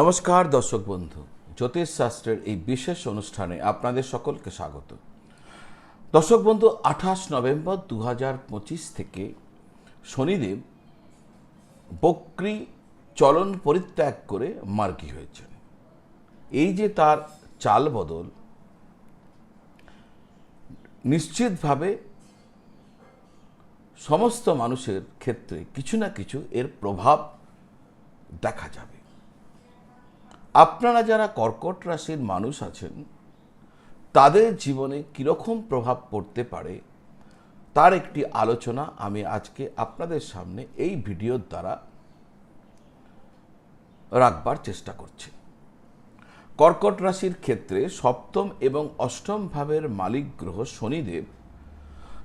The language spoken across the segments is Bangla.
নমস্কার, দর্শক বন্ধু। জ্যোতিষ শাস্ত্রের এই বিশেষ অনুষ্ঠানে আপনাদের সকলকে স্বাগত। দর্শক বন্ধু, আঠাশ নভেম্বর দু থেকে শনিদেব বক্রি চলন পরিত্যাগ করে মার্গী হয়েছেন। এই যে তার চাল বদল, নিশ্চিতভাবে সমস্ত মানুষের ক্ষেত্রে কিছু না কিছু এর প্রভাব দেখা যাবে। আপনারা যারা কর্কট রাশির মানুষ আছেন, তাদের জীবনে কীরকম প্রভাব পড়তে পারে, তার একটি আলোচনা আমি আজকে আপনাদের সামনে এই ভিডিওর দ্বারা রাখবার চেষ্টা করছি। কর্কট রাশির ক্ষেত্রে সপ্তম এবং অষ্টম ভাবের মালিক গ্রহ শনিদেব,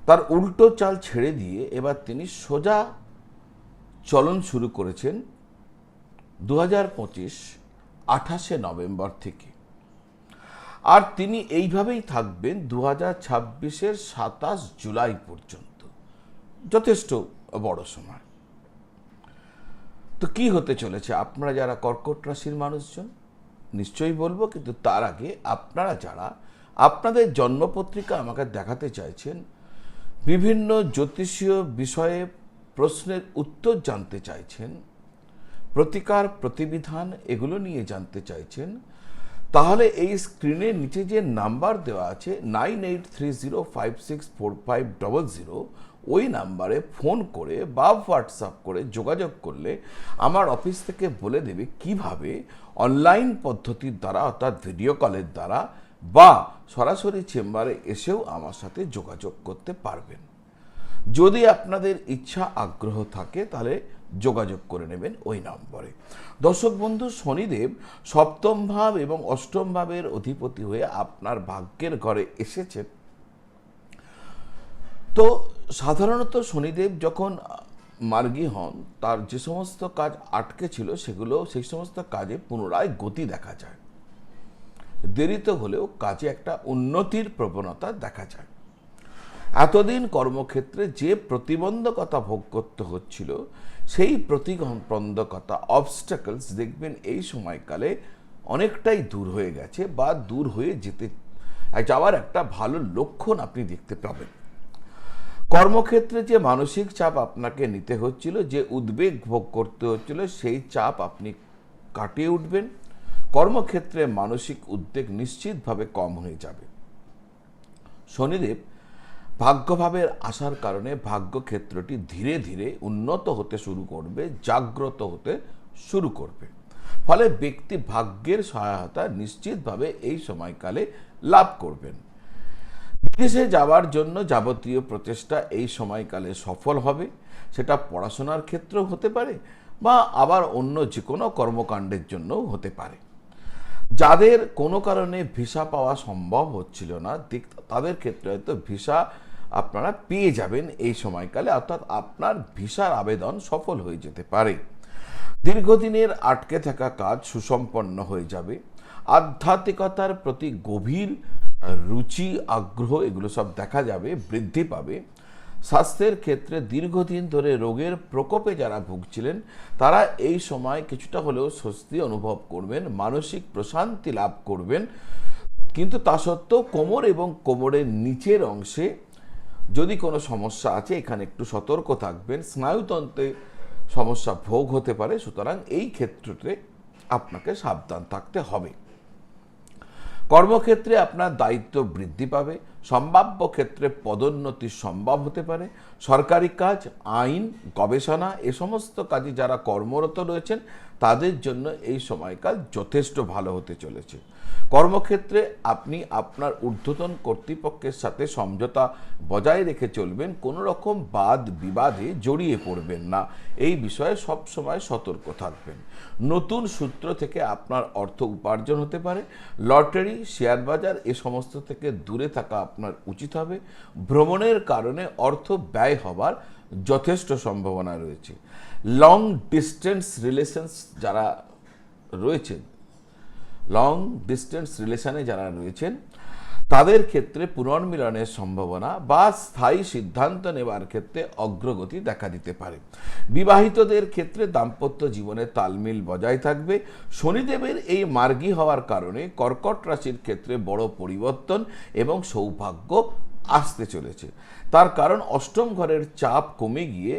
তার উল্টো চাল ছেড়ে দিয়ে এবার তিনি সোজা চলন শুরু করেছেন দু হাজার পঁচিশ আঠাশে নভেম্বর থেকে। আর তিনি এইভাবেই থাকবেন দু হাজার ছাব্বিশের সাতাশ জুলাই পর্যন্ত। যথেষ্ট বড় সময়। তো কি হতে চলেছে? আপনারা যারা কর্কট রাশির মানুষজন, নিশ্চয়ই বলব, কিন্তু তার আগে আপনারা যারা আপনাদের জন্মপত্রিকা আমাকে দেখাতে চাইছেন, বিভিন্ন জ্যোতিষীয় বিষয়ে প্রশ্নের উত্তর জানতে চাইছেন প্রতিকার প্রতিবিধান এগুলো নিয়ে জানতে চাইছেন। তাহলে এই স্ক্রিনের নিচে যে নাম্বার দেওয়া আছে nine eight three zero five six four five double zero, ওই নাম্বারে ফোন করে বা হোয়াটসঅ্যাপ করে যোগাযোগ করলে আমার অফিস থেকে বলে দেবে কীভাবে অনলাইন পদ্ধতির দ্বারা অর্থাৎ ভিডিও কলের দ্বারা বা সরাসরি চেম্বারে এসেও আমার সাথে যোগাযোগ করতে পারবেন। যদি আপনাদের ইচ্ছা, আগ্রহ থাকে, তাহলে যোগাযোগ করে নেবেন ওই নম্বরে। দর্শক বন্ধু, শনিদেব সপ্তম ভাব এবং অষ্টম ভাবের অধিপতি হয়ে আপনার ভাগ্যের ঘরে এসেছেন। তো সাধারণত শনিদেব যখন মার্গী হন, তার যে সমস্ত কাজ আটকে ছিল সেগুলো, সেই সমস্ত কাজে পুনরায় গতি দেখা যায়। দেরিতে হলেও কাজে একটা উন্নতির প্রবণতা দেখা যায়। এতদিন কর্মক্ষেত্রে যে প্রতিবন্ধকতা ভোগ করতে হচ্ছিল, সেই প্রতিবন্ধকতা অবস্টাকলস দেখবেন এই সময়কালে অনেকটাই দূর হয়ে গেছে বা দূর হয়ে যেতে, যাওয়ার একটা ভালো লক্ষণ আপনি দেখতে পাবেন। কর্মক্ষেত্রে যে মানসিক চাপ আপনাকে নিতে হচ্ছিল, যে উদ্বেগ ভোগ করতে হচ্ছিল, সেই চাপ আপনি কাটিয়ে উঠবেন। কর্মক্ষেত্রে মানসিক উদ্বেগ নিশ্চিতভাবে কম হয়ে যাবে। শনিদেব ভাগ্যভাবের আসার কারণে ভাগ্যক্ষেত্রটি ধীরে ধীরে উন্নত হতে শুরু করবে, জাগ্রত হতে শুরু করবে। ফলে ব্যক্তি ভাগ্যের সহায়তা নিশ্চিতভাবে এই সময়কালে লাভ করবেন। বিদেশে যাওয়ার জন্য যাবতীয় প্রচেষ্টা এই সময়কালে সফল হবে। সেটা পড়াশোনার ক্ষেত্রেও হতে পারে বা আবার অন্য যে কোনো কর্মকাণ্ডের জন্যও হতে পারে। যাদের কোনো কারণে ভিসা পাওয়া সম্ভব হচ্ছিল না তাদের ক্ষেত্রে হয়তো ভিসা আপনারা পেয়ে যাবেন এই সময়কালে, অর্থাৎ আপনার ভিসার আবেদন সফল হয়ে যেতে পারে। দীর্ঘদিনের আটকে থাকা কাজ সুসম্পন্ন হয়ে যাবে। আধ্যাত্মিকতার প্রতি গভীর রুচি, আগ্রহ, এগুলো সব দেখা যাবে, বৃদ্ধি পাবে। স্বাস্থ্যের ক্ষেত্রে দীর্ঘদিন ধরে রোগের প্রকোপে যারা ভুগছিলেন, তারা এই সময় কিছুটা হলেও স্বস্তি অনুভব করবেন, মানসিক প্রশান্তি লাভ করবেন। কিন্তু তা সত্ত্বেও কোমর এবং কোমরের নিচের অংশে যদি কোনো সমস্যা আছে, এখানে একটু সতর্ক থাকবেন। স্নায়ুতন্ত্রে সমস্যা ভোগ হতে পারে, সুতরাং এই ক্ষেত্রতে আপনাকে সাবধান থাকতে হবে। কর্মক্ষেত্রে আপনার দায়িত্ব বৃদ্ধি পাবে সম্ভাব্য ক্ষেত্রে পদোন্নতি সম্ভব হতে পারে। সরকারি কাজ, আইন, গবেষণা, এ সমস্ত কাজে যারা কর্মরত রয়েছেন, তাদের জন্য এই সময়কাল যথেষ্ট ভালো হতে চলেছে। কর্মক্ষেত্রে আপনি আপনার ঊর্ধ্বতন কর্তৃপক্ষের সাথে সমঝোতা বজায় রেখে চলবেন, কোনো রকম বাদ বিবাদে জড়িয়ে পড়বেন না। এই বিষয়ে সব সময় সতর্ক থাকবেন। নতুন সূত্র থেকে আপনার অর্থ উপার্জন হতে পারে। লটারি শেয়ার বাজার এ সমস্ত থেকে দূরে থাকা আপনার উচিত হবে। ভ্রমণের কারণে অর্থ ব্যয় হবার যথেষ্ট সম্ভাবনা রয়েছে। লং ডিস্টেন্স রিলেশনস যারা রয়েছেন লং ডিস্টেন্স রিলেশনে যারা রয়েছেন তাদের ক্ষেত্রে পুনর্মিলনের সম্ভাবনা বা স্থায়ী সিদ্ধান্ত নেওয়ার ক্ষেত্রে অগ্রগতি দেখা দিতে পারে। বিবাহিতদের ক্ষেত্রে দাম্পত্য জীবনে তালমিল বজায় থাকবে। শনিদেবের এই মার্গী হওয়ার কারণে কর্কট রাশির ক্ষেত্রে বড় পরিবর্তন এবং সৌভাগ্য আসতে চলেছে। তার কারণ অষ্টম ঘরের চাপ কমে গিয়ে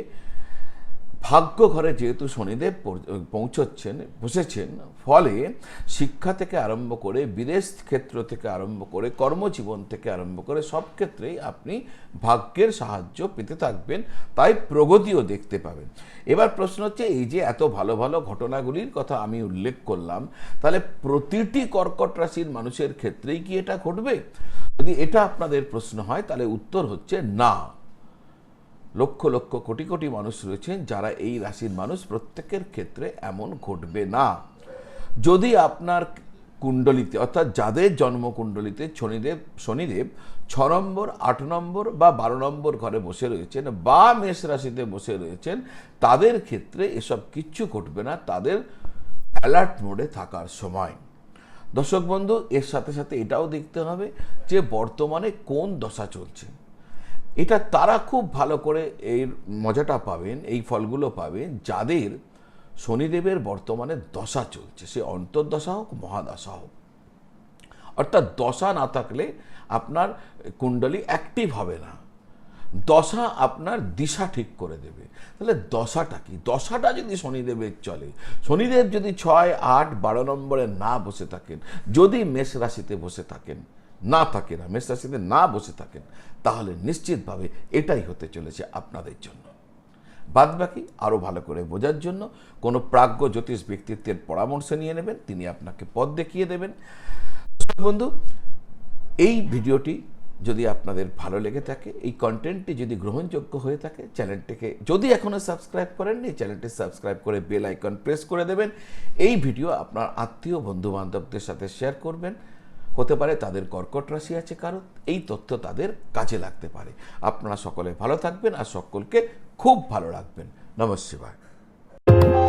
ভাগ্য ঘরে যেহেতু শনিদেব পৌঁছচ্ছেন, বসেছেন, ফলে শিক্ষা থেকে আরম্ভ করে বিদেশ ক্ষেত্র থেকে আরম্ভ করে কর্মজীবন থেকে আরম্ভ করে সব ক্ষেত্রেই আপনি ভাগ্যের সাহায্য পেতে থাকবেন, তাই প্রগতিও দেখতে পাবেন। এবার প্রশ্ন হচ্ছে, এই যে এত ভালো ভালো ঘটনাগুলির কথা আমি উল্লেখ করলাম, তাহলে প্রতিটি কর্কট রাশির মানুষের ক্ষেত্রেই কি এটা ঘটবে? যদি এটা আপনাদের প্রশ্ন হয়, তাহলে উত্তর হচ্ছে না। লক্ষ লক্ষ কোটি কোটি মানুষ রয়েছেন যারা এই রাশির মানুষ। প্রত্যেকের ক্ষেত্রে এমন ঘটবে না। যদি আপনার কুণ্ডলিতে, অর্থাৎ যাদের জন্মকুণ্ডলিতে শনিদেব শনিদেব ছ নম্বর আট নম্বর বা বারো নম্বর ঘরে বসে রয়েছেন বা মেষ রাশিতে বসে রয়েছেন, তাদের ক্ষেত্রে এসব কিচ্ছু ঘটবে না। তাদের অ্যালার্ট মোডে থাকার সময়। দর্শক বন্ধু, এর সাথে সাথে এটাও দেখতে হবে যে বর্তমানে কোন দশা চলছে। এটা তারা খুব ভালো করে এর মজাটা পাবেন, এই ফলগুলো পাবেন, যাদের শনিদেবের বর্তমানে দশা চলছে। সে অন্তর্দশা হোক, মহাদশা হোক। অর্থাৎ দশা না থাকলে আপনার কুণ্ডলী অ্যাক্টিভ হবে না। দশা আপনার দিশা ঠিক করে দেবে। তাহলে দশাটা কি? দশাটা যদি শনিদেবের চলে, শনিদেব যদি ছয়, আট, বারো নম্বরে না বসে থাকেন, যদি মেষ রাশিতে বসে থাকেন না থাকে না মেষ রাশিতে না বসে থাকেন, তাহলে নিশ্চিতভাবে এটাই হতে চলেছে আপনাদের জন্য। বাদ বাকি আরও ভালো করে বোঝার জন্য কোনো প্রাজ্ঞ জ্যোতিষ ব্যক্তিত্বের পরামর্শ নিয়ে নেবেন, তিনি আপনাকে পথ দেখিয়ে দেবেন। বন্ধু, এই ভিডিওটি যদি আপনাদের ভালো লেগে থাকে, এই কন্টেন্টটি যদি গ্রহণযোগ্য হয়ে থাকে, চ্যানেলটিকে যদি এখনও সাবস্ক্রাইব করেননি, চ্যানেলটি সাবস্ক্রাইব করে বেল আইকন প্রেস করে দেবেন। এই ভিডিও আপনার আত্মীয় বন্ধু বান্ধবদের সাথে শেয়ার করবেন। হতে পারে, তাদের কর্কট রাশি আছে কারণ, এই তথ্য তাদের কাজে লাগতে পারে। আপনারা সকলে ভালো থাকবেন আর সকলকে খুব ভালো রাখবেন। নমস্কার।